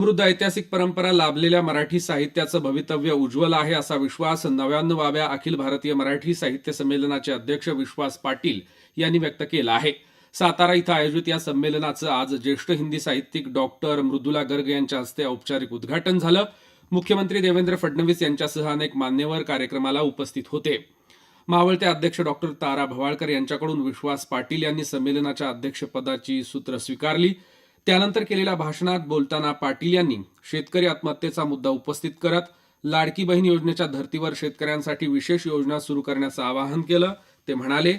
समृद्ध ऐतिहासिक परंपरा लाभलेल्या मराठी साहित्याचं भवितव्य उज्ज्वल आहे असा विश्वास नव्याण्णवाव्या अखिल भारतीय मराठी साहित्य संमेलनाचे अध्यक्ष विश्वास पाटील यांनी व्यक्त केला आहे. सातारा इथं आयोजित या संमेलनाचं आज ज्येष्ठ हिंदी साहित्यिक डॉक्टर मृदुला गर्ग यांच्या हस्ते औपचारिक उद्घाटन झालं. मुख्यमंत्री देवेंद्र फडणवीस यांच्यासह अनेक मान्यवर कार्यक्रमाला उपस्थित होते. मावळते अध्यक्ष डॉक्टर तारा भवाळकर यांच्याकडून विश्वास पाटील यांनी संमेलनाच्या अध्यक्षपदाची सूत्र स्वीकारली. त्यानंतर केलेल्या भाषणात बोलताना पाटील यांनी शेतकरी आत्महत्येचा मुद्दा उपस्थित करत लाडकी बहीण योजनेच्या धर्तीवर शेतकऱ्यांसाठी विशेष योजना सुरू करण्याचं आवाहन केलं. ते म्हणाले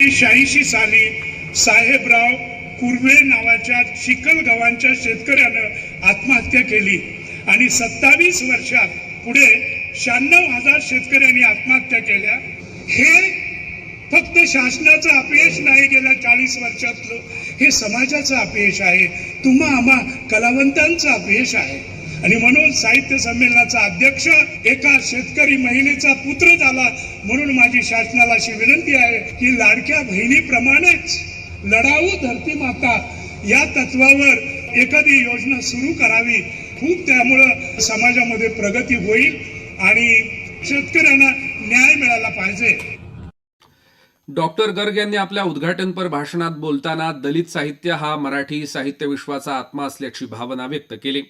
शहाऐंशी साली साहेबराव कुर्वे नावाच्या चिखल गावांच्या शेतकऱ्यानं आत्महत्या केली आणि सत्तावीस वर्षात पुढे शहाण्णव हजार शेतकऱ्यांनी आत्महत्या केल्या. हे फक्त शासनाचं अपयश नाही गेल्या चाळीस वर्षातलं. हे समाजाचं अपयश आहे. तुम्हा आम्हा कलावंतांचं अपयश आहे. आणि म्हणून साहित्य संमेलनाचा अध्यक्ष एका शेतकरी महिलेचा पुत्र झाला. म्हणून माझी शासनाला अशी विनंती आहे की लाडक्या बहिणीप्रमाणेच लढाऊ धरती माता या तत्वावर एखादी योजना सुरू करावी. खूप त्यामुळं समाजामध्ये प्रगती होईल आणि शेतकऱ्यांना न्याय मिळाला पाहिजे. डॉक्टर गर्ग यांनी आपल्या उद्घाटनपर भाषणात बोलताना दलित साहित्य हा मराठी साहित्य विश्वाचा आत्मा असल्याची भावना व्यक्त केली.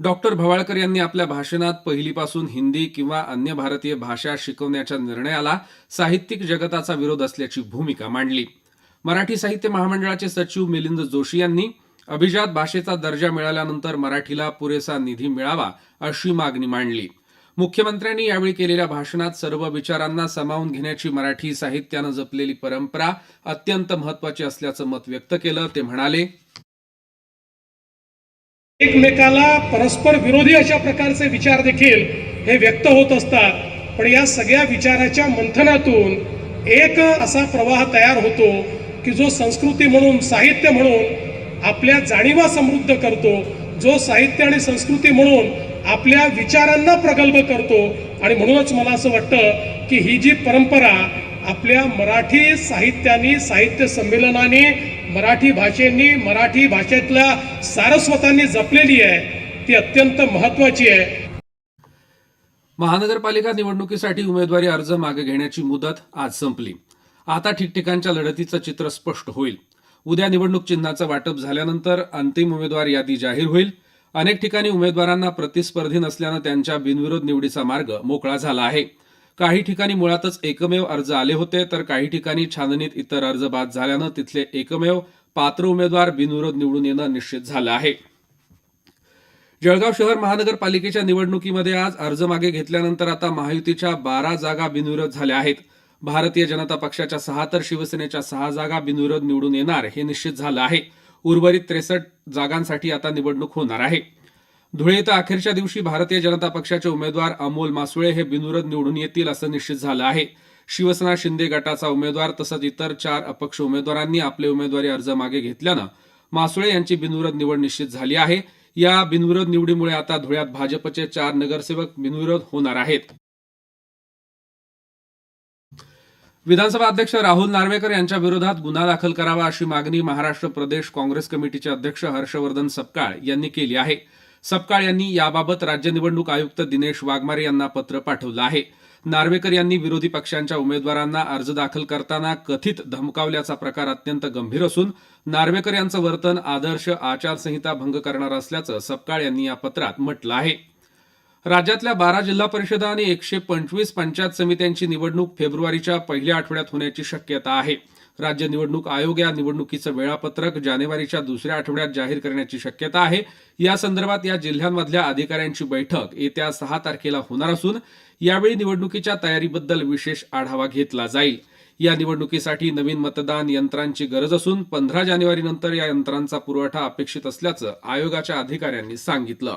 डॉक्टर भवाळकर यांनी आपल्या भाषणात पहिलीपासून हिंदी किंवा अन्य भारतीय भाषा शिकवण्याच्या निर्णयाला साहित्यिक जगताचा विरोध असल्याची भूमिका मांडली. मराठी साहित्य महामंडळाचे सचिव मिलिंद जोशी यांनी अभिजात भाषेचा दर्जा मिळाल्यानंतर मराठीला पुरेसा निधी मिळावा अशी मागणी मांडली. मुख्यमंत्र्यांनी यावेळी केलेल्या भाषणात सर्व विचारांना सामावून घेण्याची मराठी साहित्यानं जपलेली परंपरा अत्यंत महत्वाची असल्याचं मत व्यक्त केलं. ते म्हणाले एकमेकाला परस्पर विरोधी अशा प्रकारचे विचार देखील हे व्यक्त होत असतात. पण या सगळ्या विचाराच्या मंथनातून एक असा प्रवाह तयार होतो की जो संस्कृती म्हणून साहित्य म्हणून आपल्या जाणीवा समृद्ध करतो. जो साहित्य आणि संस्कृती म्हणून आपल्या विचारांना प्रगल्भ करतो. आणि म्हणूनच मला असं वाटतं की ही जी परंपरा आपल्या मराठी साहित्यानी साहित्य संमेलनाने मराठी भाषेंनी मराठी भाषेतल्या सारस्वतांनी जपलेली आहे ती अत्यंत महत्वाची आहे. महानगरपालिका निवडणुकीसाठी उमेदवारी अर्ज मागे घेण्याची मुदत आज संपली. आता ठिकठिकाणच्या लढतीचं चित्र स्पष्ट होईल. उद्या निवडणूक चिन्हाचं वाटप झाल्यानंतर अंतिम उमेदवार यादी जाहीर होईल. अनेक ठिकाणी उमेदवारांना प्रतिस्पर्धी नसल्यानं त्यांच्या बिनविरोध निवडीचा मार्ग मोकळा झाला आहे. काही ठिकाणी मुळातच एकमेव अर्ज आले होते तर काही ठिकाणी छाननीत इतर अर्ज बाद झाल्यानं तिथले एकमेव पात्र उमेदवार बिनविरोध निवडून येणं निश्चित झालं आहे. जळगाव शहर महानगरपालिकेच्या निवडणुकीमध्ये आज अर्ज मागे घेतल्यानंतर आता महायुतीच्या बारा जागा बिनविरोध झाल्या आहेत. भारतीय जनता पक्षाच्या सहा तर शिवसेनेच्या सहा जागा बिनविरोध निवडून येणार हे निश्चित झालं आहे. उर्वरित त्रेसष्ट जागांसाठी आता निवडणूक होणार आहे. धुळे इथं अखेरच्या दिवशी भारतीय जनता पक्षाचे उमेदवार अमोल मासुळे हे बिनविरोध निवडून येतील असं निश्चित झालं आहे. शिवसेना शिंदे गटाचा उमेदवार तसंच इतर चार अपक्ष उमेदवारांनी आपले उमेदवारी अर्ज मागे घेतल्यानं मासुळे यांची बिनविरोध निवड निश्चित झाली आहे. या बिनविरोध निवडीमुळे आता धुळ्यात भाजपचे चार नगरसेवक बिनविरोध होणार आहेत. विधानसभा अध्यक्ष राहुल नार्वेकर यांच्या विरोधात गुन्हा दाखल करावा अशी मागणी महाराष्ट्र प्रदेश काँग्रेस कमिटीचे अध्यक्ष हर्षवर्धन सपकाळ यांनी केली आहे. सपकाळ यांनी याबाबत राज्य निवडणूक आयुक्त दिनेश वाघमारे यांना पत्र पाठवलं आहे. नार्वेकर यांनी विरोधी पक्षांच्या उमेदवारांना अर्ज दाखल करताना कथित धमकावल्याचा प्रकार अत्यंत गंभीर असून नार्वेकर यांचं वर्तन आदर्श आचारसंहिता भंग करणार असल्याचं सपकाळ यांनी या पत्रात म्हटलं आहे. राज्यातल्या बारा जिल्हा परिषदा आणि एकशे पंचवीस पंचायत समित्यांची निवडणूक फेब्रुवारीच्या पहिल्या आठवड्यात होण्याची शक्यता आहे. राज्य निवडणूक आयोग या निवडणुकीचं वेळापत्रक जानेवारीच्या दुसऱ्या आठवड्यात जाहीर करण्याची शक्यता आहे. या संदर्भात या जिल्ह्यांमधल्या अधिकाऱ्यांची बैठक येत्या सहा तारखेला होणार असून यावेळी निवडणुकीच्या तयारीबद्दल विशेष आढावा घेतला जाईल. या निवडणुकीसाठी नवीन मतदान यंत्रांची गरज असून पंधरा जानेवारीनंतर या यंत्रांचा पुरवठा अपेक्षित असल्याचं आयोगाच्या अधिकाऱ्यांनी सांगितलं.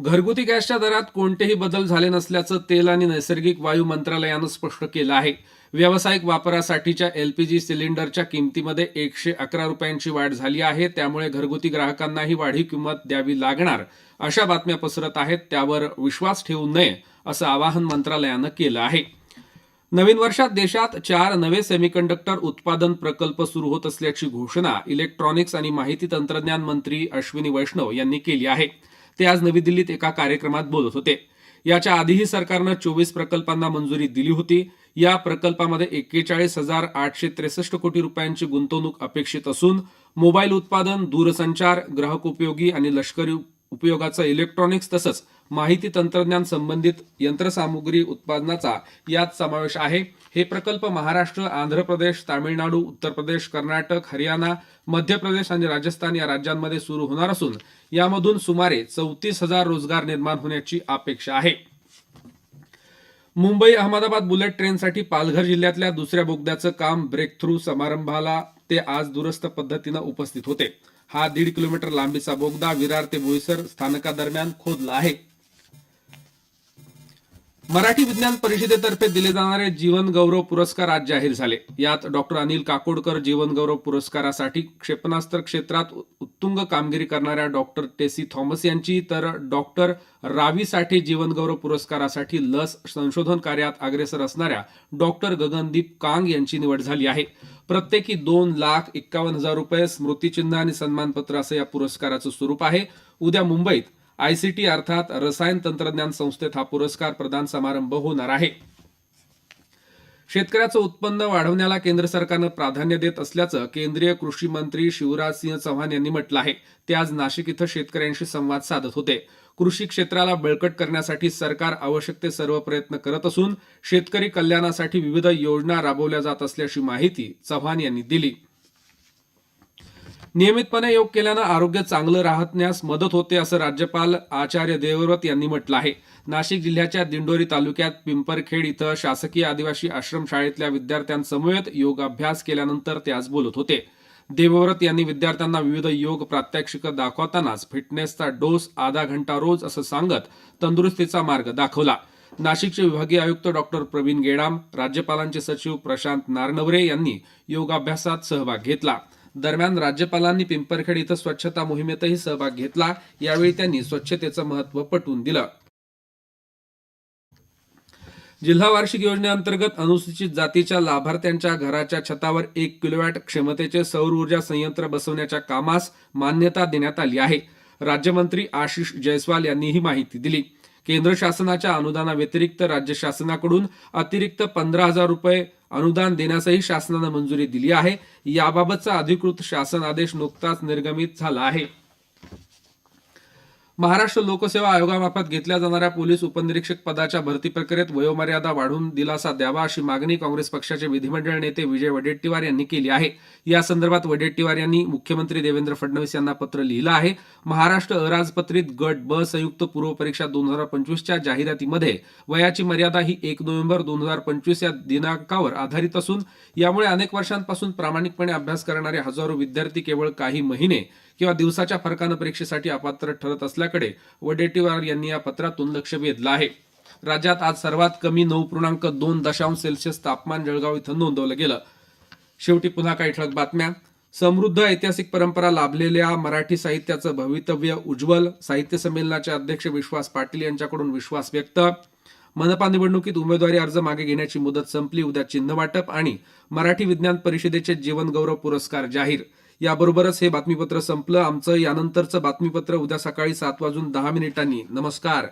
घरगुती गॅसच्या दरात कोणतेही बदल झाले नसल्याचं तेल आणि नैसर्गिक वायू मंत्रालयानं स्पष्ट केलं आहे. व्यावसायिक वापरासाठीच्या एलपीजी सिलेंडरच्या किमतीमध्ये एकशे अकरा रुपयांची वाढ झाली आहे. त्यामुळे घरगुती ग्राहकांनाही वाढीव किंमत द्यावी लागणार अशा बातम्या पसरत आहेत. त्यावर विश्वास ठेवू नये असं आवाहन मंत्रालयानं केलं आहे. नवीन वर्षात देशात चार नवे सेमीकंडक्टर उत्पादन प्रकल्प सुरू होत असल्याची घोषणा इलेक्ट्रॉनिक्स आणि माहिती तंत्रज्ञान मंत्री अश्विनी वैष्णव यांनी केली आहे. ते आज नवी दिल्लीत एका कार्यक्रमात बोलत होते. याच्या आधीही सरकारनं चोवीस प्रकल्पांना मंजुरी दिली होती. या प्रकल्पामध्ये एक्केचाळीस हजार आठशे त्रेसष्ट कोटी रुपयांची गुंतवणूक अपेक्षित असून मोबाईल उत्पादन दूरसंचार ग्राहकोपयोगी आणि लष्करी उपयोगाचं इलेक्ट्रॉनिक्स तसंच माहिती तंत्रज्ञान संबंधित यंत्रसामुग्री उत्पादनाचा यात समावेश आहे. हे प्रकल्प महाराष्ट्र आंध्र प्रदेश तामिळनाडू उत्तर प्रदेश कर्नाटक हरियाणा मध्य प्रदेश आणि राजस्थान या राज्यांमध्ये सुरू होणार असून यामधून सुमारे चौतीस हजार रोजगार निर्माण होण्याची अपेक्षा आहे. मुंबई अहमदाबाद बुलेट ट्रेनसाठी पालघर जिल्ह्यातल्या दुसऱ्या बोगद्याचं काम ब्रेक थ्रू समारंभाला ते आज दुरुस्त पद्धतीनं उपस्थित होते. हा दीड किलोमीटर लांबीचा बोगदा विरार ते बोईसर स्थानकादरम्यान खोदला आहे. मराठी विज्ञान परिषदेतर्फे दिले जाणारे जीवन गौरव पुरस्कार आज जाहीर झाले. यात डॉक्टर अनिल काकोडकर जीवन गौरव पुरस्कारासाठी क्षेपणास्त्र क्षेत्रात उत्तुंग कामगिरी करणाऱ्या डॉक्टर टेसी थॉमस यांची तर डॉक्टर रावी साठे जीवन गौरव पुरस्कारासाठी लस संशोधन कार्यात अग्रेसर असणाऱ्या डॉक्टर गगनदीप कांग यांची निवड झाली आहे. प्रत्येकी दोन लाख एक्कावन्न हजार रुपये स्मृतिचिन्ह आणि सन्मानपत्र असं या पुरस्काराचं स्वरूप आहे. उद्या मुंबईत आयसीटी अर्थात रसायन तंत्रज्ञान संस्थेत हा पुरस्कार प्रदान समारंभ होणार आहे. शेतकऱ्याचं उत्पन्न वाढवण्याला केंद्र सरकारनं प्राधान्य देत असल्याचं केंद्रीय कृषी मंत्री शिवराज सिंह चौहान यांनी म्हटलं आहे. ते आज नाशिक इथं शेतकऱ्यांशी संवाद साधत होते. कृषी क्षेत्राला बळकट करण्यासाठी सरकार आवश्यक ते सर्व प्रयत्न करत असून शेतकरी कल्याणासाठी विविध योजना राबवल्या जात असल्याची माहिती चव्हाण यांनी दिली. नियमितपणे योग केल्यानं आरोग्य चांगलं राहण्यास मदत होते असं राज्यपाल आचार्य देवव्रत यांनी म्हटलं आहे. नाशिक जिल्ह्याच्या दिंडोरी तालुक्यात पिंपरखेड इथं शासकीय आदिवासी आश्रमशाळेतल्या विद्यार्थ्यांसमवेत योगाभ्यास केल्यानंतर ते आज बोलत होते. देवव्रत यांनी विद्यार्थ्यांना विविध योग प्रात्यक्षिक दाखवतानाच फिटनेसचा डोस आधा घंटा रोज असं सांगत तंदुरुस्तीचा मार्ग दाखवला. नाशिकचे विभागीय आयुक्त डॉक्टर प्रवीण गेडाम राज्यपालांचे सचिव प्रशांत नारनवरे यांनी योगाभ्यासात सहभाग घेतला. दरम्यान राज्यपालांनी पिंपरखेड इथं स्वच्छता मोहिमेतही सहभाग घेतला. यावेळी त्यांनी स्वच्छतेचं महत्त्व पटवून दिलं. जिल्हा वार्षिक योजनेअंतर्गत अनुसूचित जातीच्या लाभार्थ्यांच्या घराच्या छतावर एक किलोवॅट क्षमतेचे सौर ऊर्जा संयंत्र बसवण्याच्या कामास मान्यता देण्यात आली आहे. राज्यमंत्री आशिष जयस्वाल यांनी ही माहिती दिली. केंद्र शासनाच्या अनुदानाव्यतिरिक्त राज्य शासनाकडून अतिरिक्त पंधरा हजार रुपये अनुदान देण्यासही शासनानं मंजुरी दिली आहे. याबाबतचा अधिकृत शासन आदेश नुकताच निर्गमित झाला आहे. महाराष्ट्र लोकसेवा आयोगामार्फत घेतल्या जाणाऱ्या पोलीस उपनिरीक्षक पदाच्या भरती प्रक्रियेत वयोमर्यादा वाढवून दिलासा द्यावा अशी मागणी काँग्रेस पक्षाचे विधिमंडळ नेते विजय वडेट्टीवार यांनी केली आहे. या संदर्भात वडेट्टीवार यांनी मुख्यमंत्री देवेंद्र फडणवीस यांना पत्र लिहिलं आहे. महाराष्ट्र अराजपत्रित गट ब संयुक्त पूर्व परीक्षा दोन हजार पंचवीसच्या जाहिरातीमध्ये वयाची मर्यादा ही एक नोव्हेंबर दोन हजार पंचवीस या दिनांकावर आधारित असून यामुळे अनेक वर्षांपासून प्रामाणिकपणे अभ्यास करणारे हजारो विद्यार्थी केवळ काही महिने किंवा दिवसाच्या फरकानं परीक्षेसाठी अपात्र ठरत असल्याकडे वडेट्टीवार यांनी या पत्रातून लक्ष वेधलं आहे. राज्यात आज सर्वात कमी नऊ पूर्णांक दोन दशांश सेल्सिअस तापमान जळगाव इथं नोंदवलं गेलं. शेवटी पुन्हा काही ठळक बातम्या. समृद्ध ऐतिहासिक परंपरा लाभलेल्या मराठी साहित्याचं भवितव्य उज्ज्वल साहित्य संमेलनाचे अध्यक्ष विश्वास पाटील यांच्याकडून विश्वास व्यक्त. मनपा निवडणुकीत उमेदवारी अर्ज मागे घेण्याची मुदत संपली उद्या चिन्ह वाटप आणि मराठी विज्ञान परिषदेचे जीवन गौरव पुरस्कार जाहीर. याबरोबरच हे बातमीपत्र संपलं. आमचं यानंतरचं बातमीपत्र उद्या सकाळी सात वाजून दहा मिनिटांनी. नमस्कार.